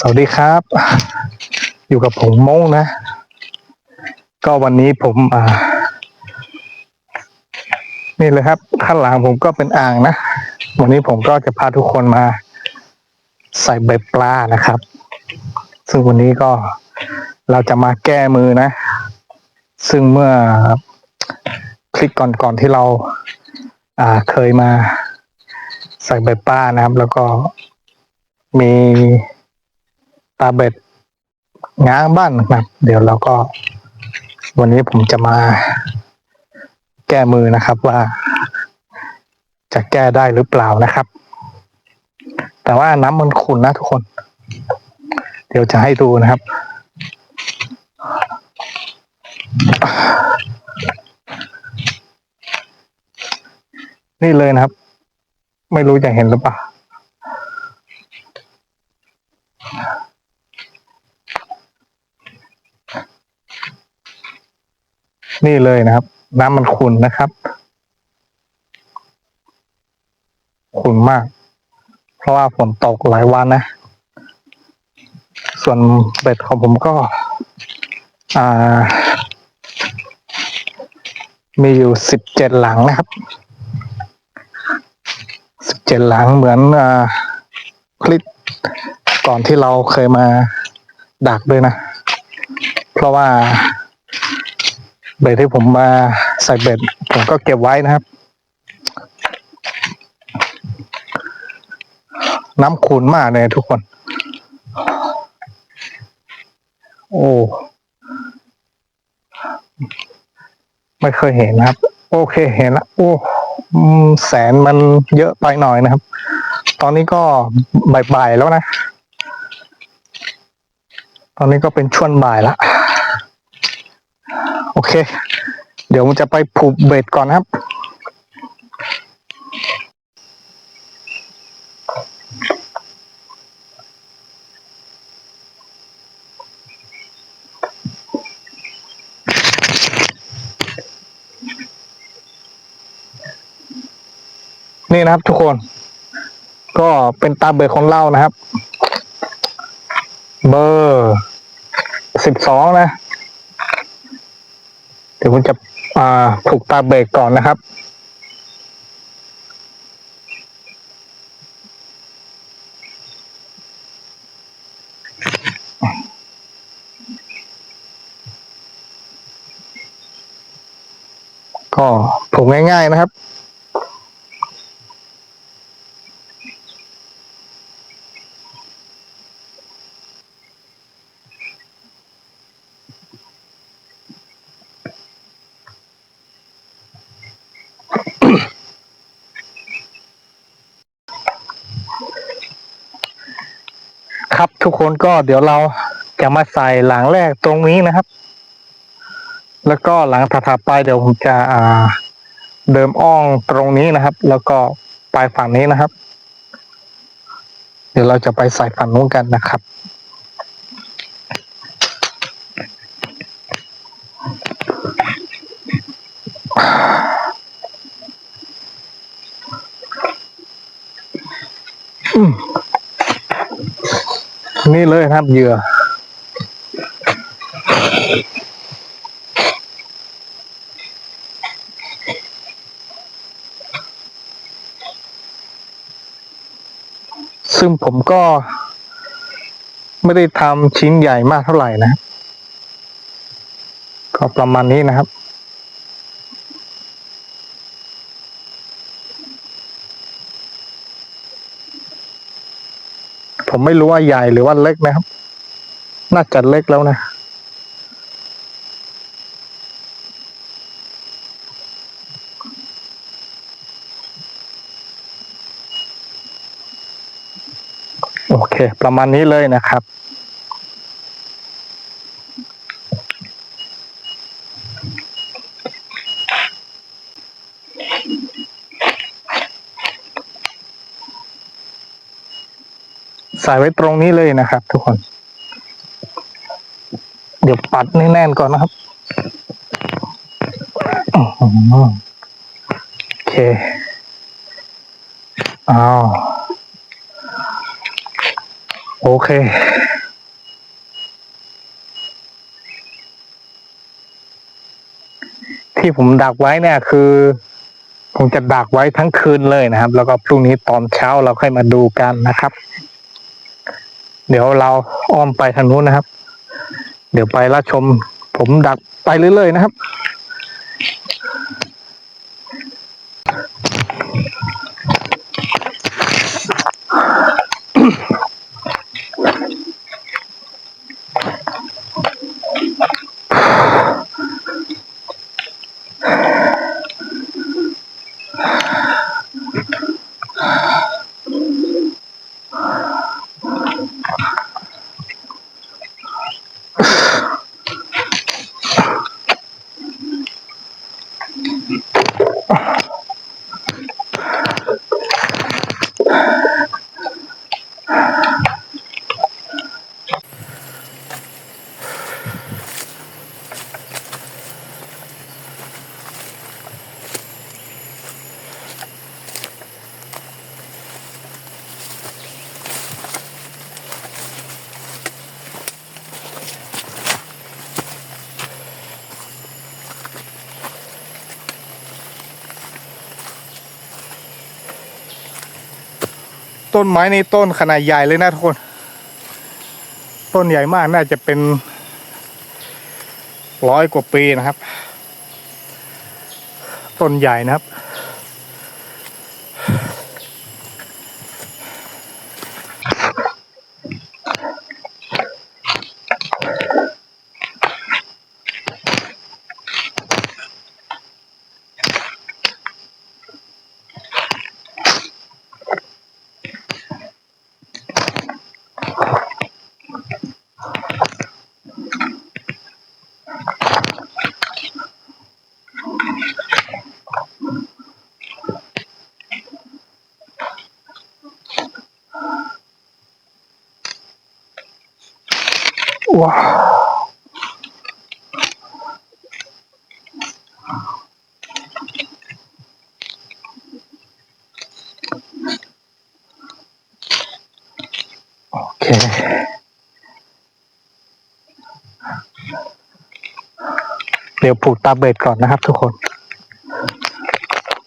สวัสดีครับ อยู่กับผมโมงนะ ก็วันนี้ผมอ่า นี่เลยครับข้างหลังผมก็เป็นอ่างนะ วันนี้ผมก็จะพาทุกคนมา ใส่ใบปลานะครับ ซึ่งวันนี้ก็เราจะมาแก้มือนะ ซึ่งเมื่อคลิปก่อนๆที่เรา อ่าเคยมาใส่ใบปลานะครับ แล้วก็มี ตาเบ็ดง้างบ้านนะครับ เดี๋ยวเราก็ วันนี้ผมจะมาแก้มือนะครับว่า จะแก้ได้หรือเปล่านะครับ แต่ว่าน้ำมันขุ่นนะทุกคน เดี๋ยวจะให้ดูนะครับ นี่เลยนะครับ ไม่รู้จะเห็นหรือเปล่า นี่เลยนะครับ น้ำมันขุ่นนะครับขุ่นมาก เพราะว่าฝนตกหลายวันนะ ส่วนเบ็ดของผมก็ อ่า มีอยู่สิบเจ็ดหลังนะครับสิบเจ็ดหลังเหมือนอ่าคลิปก่อนที่เราเคยมาดักด้วยนะ เพราะว่า เบ็ดที่ผมมาใส่เบ็ดผมก็เก็บไว้นะครับ น้ำขุ่นมากเลยทุกคน โอ้ไม่เคยเห็นนะครับ โอเคเห็นละโอ้แสนมันเยอะไปหน่อยนะครับ ตอนนี้ก็บ่ายๆแล้วนะ ตอนนี้ก็เป็นช่วงบ่ายละ เค เดี๋ยวผมจะไปผูกเบ็ดก่อนนะครับ นี่นะครับทุกคน ก็เป็นตาเบ็ดของเรานะครับ เบอร์สิบสองนะ เดี๋ยวผมจะผูกตาเบรกก่อนนะครับก็ผูกง่าย ๆนะครับ ทุกคนก็เดี๋ยวเราจะมาใส่หลังแรกตรงนี้นะครับ แล้วก็หลังถัดไปเดี๋ยวผมจะอ่า เดิมอ้องตรงนี้นะครับ แล้วก็ปลายฝั่งนี้นะครับ เดี๋ยวเราจะไปใส่ฝั่งนู้นกันนะครับ นี่เลยครับเหยื่อซึ่งผมก็ไม่ได้ทำชิ้นใหญ่มากเท่าไหร่นะ ก็ประมาณนี้นะครับ ผมไม่รู้ว่าใหญ่หรือว่าเล็กนะครับ น่าจะเล็กแล้วนะ โอเค ประมาณนี้เลยนะครับ ส่ไว้ตรงนี้เลยนะครับ ทุกคน เดี๋ยวปัดให้แน่นก่อนนะครับอโอเคอ้าวโอโอเคที่ผมดักไว้เนี่ยคือ ผมจะดักไว้ทั้งคืนเลยนะครับ แล้วก็พรุ่งนี้ตอนเช้าเราค่อยมาดูกันนะครับ เดี๋ยวเราอ้อมไปทางนู้นนะครับ เดี๋ยวไปรับชม ผมดักไปเรื่อยๆนะครับ ต้นไม้ในต้นขนาดใหญ่เลยนะทุกคน ต้นใหญ่มากน่าจะเป็นร้อยกว่าปีนะครับ ต้นใหญ่นะครับ ว้าโอเคเดี๋ยวผูกตาเบ็ดก่อนนะครับทุกคน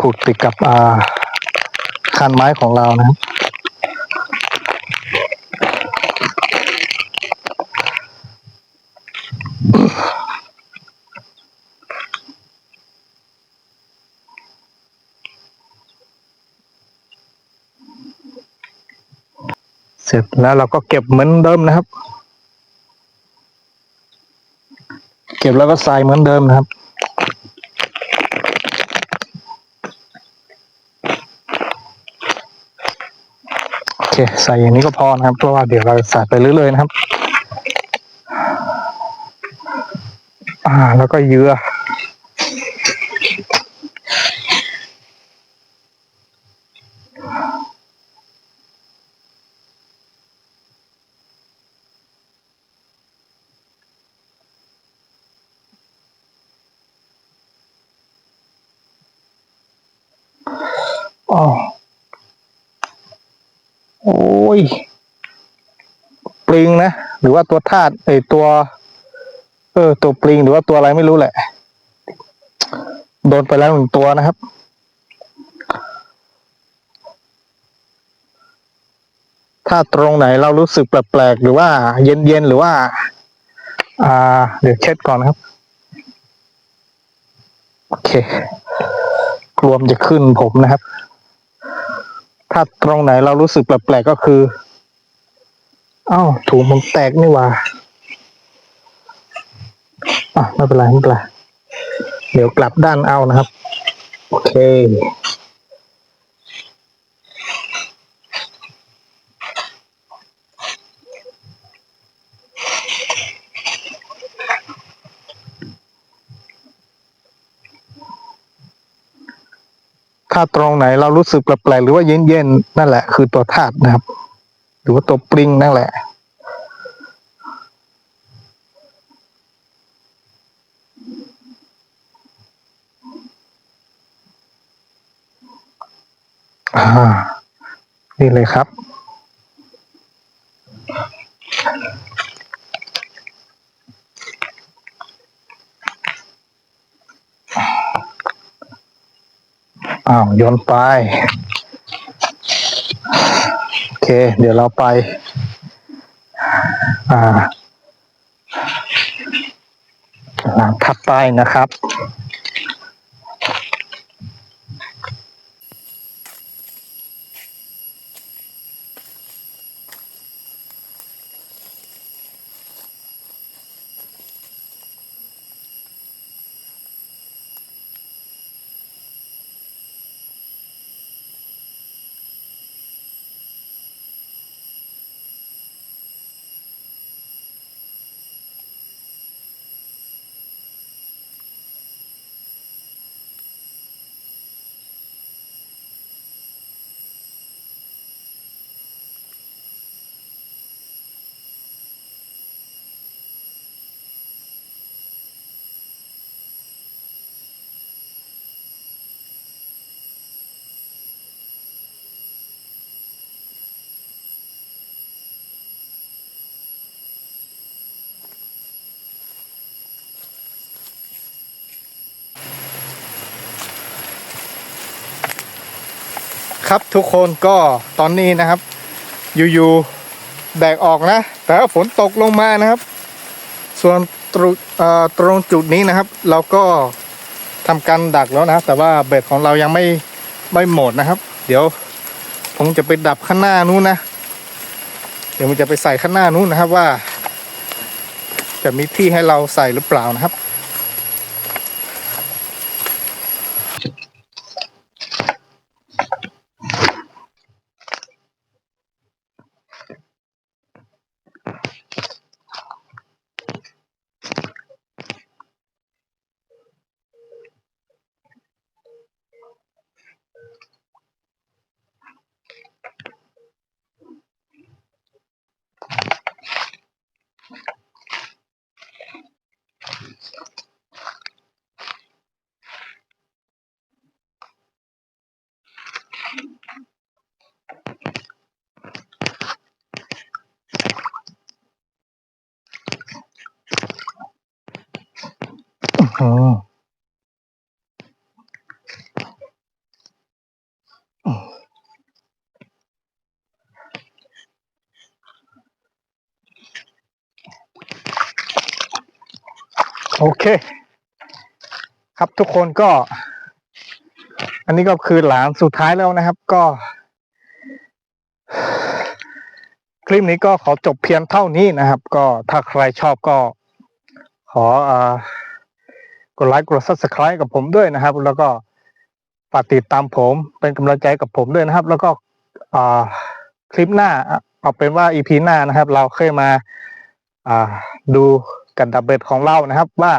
ผูกติดกับอ่าคันไม้ของเรานะครับ เสร็จแล้วเราก็เก็บเหมือนเดิมนะครับ เก็บแล้วก็ใส่เหมือนเดิมนะครับโอเคใส่อย่างนี้ก็พอนะครับเพราะว่าเดี๋ยวเราใส่ไปเรื่อยๆนะครับ อ่า แล้วก็เยื่อ อ๋อโอ้ย ปลิงนะ หรือว่าตัวธาตุไอตัว เออ ตัวปลิงหรือว่าตัวอะไรไม่รู้แหละ โดนไปแล้วหนึ่งตัวนะครับ ถ้าตรงไหนเรารู้สึกแปลกๆหรือว่า เย็นๆหรือว่า อ่า เดี๋ยวเช็ดก่อนครับ โอเค กลวมจะขึ้นผมนะครับ ถ้าตรงไหนเรารู้สึกแปลกๆก็คืออ้าวถุงมันแตกนี่ว่าอะไม่เป็นไรไม่เป็นไรเดี๋ยวกลับด้านเอานะครับ โอเค ถ้าตรงไหนเรารู้สึกแปลกๆหรือว่าเย็นๆนั่นแหละ คือตัวธาตุนะครับ หรือว่าตัวปริงนั่นแหละอ่านี่เลยครับ อ้าวโยนไป โอเค เดี๋ยวเราไป อ่าหลังถัดไปนะครับ ครับทุกคนก็ตอนนี้นะครับ อยู่ๆแดกออกนะ แต่ว่าฝนตกลงมานะครับ ส่วนตรตรงจุดนี้นะครับ เราก็ทำการดักแล้วนะแต่ว่าเบ็ดของเรายังไม่ไม่หมดนะครับ เดี๋ยวผมจะไปดับข้างหน้านู้นนะ เดี๋ยวมันจะไปใส่ข้างหน้านู้นนะครับว่า จะมีที่ให้เราใส่หรือเปล่านะครับ อโอเค ครับทุกคนก็ อันนี้ก็คือหลานสุดท้ายแล้วนะครับ ก็ คลิปนี้ก็ขอจบเพียงเท่านี้นะครับ ก็ถ้าใครชอบก็ขออ่า กดไลค์กด subscribe กับผมด้วยนะครับ แล้วก็ฝากติดตามผมเป็นกำลังใจกับผมด้วยนะครับ แล้วก็คลิปหน้าเอาเป็นว่า EP หน้านะครับ เราเคยมาดูกันดับเบ็ดของเรานะครับ ว่า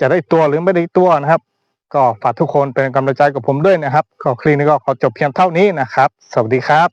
จะได้ตัวหรือไม่ได้ตัวนะครับ ก็ฝากทุกคนเป็นกำลังใจกับผมด้วยนะครับ ก็คลิปนี้ก็ขอจบเพียงเท่านี้นะครับ สวัสดีครับ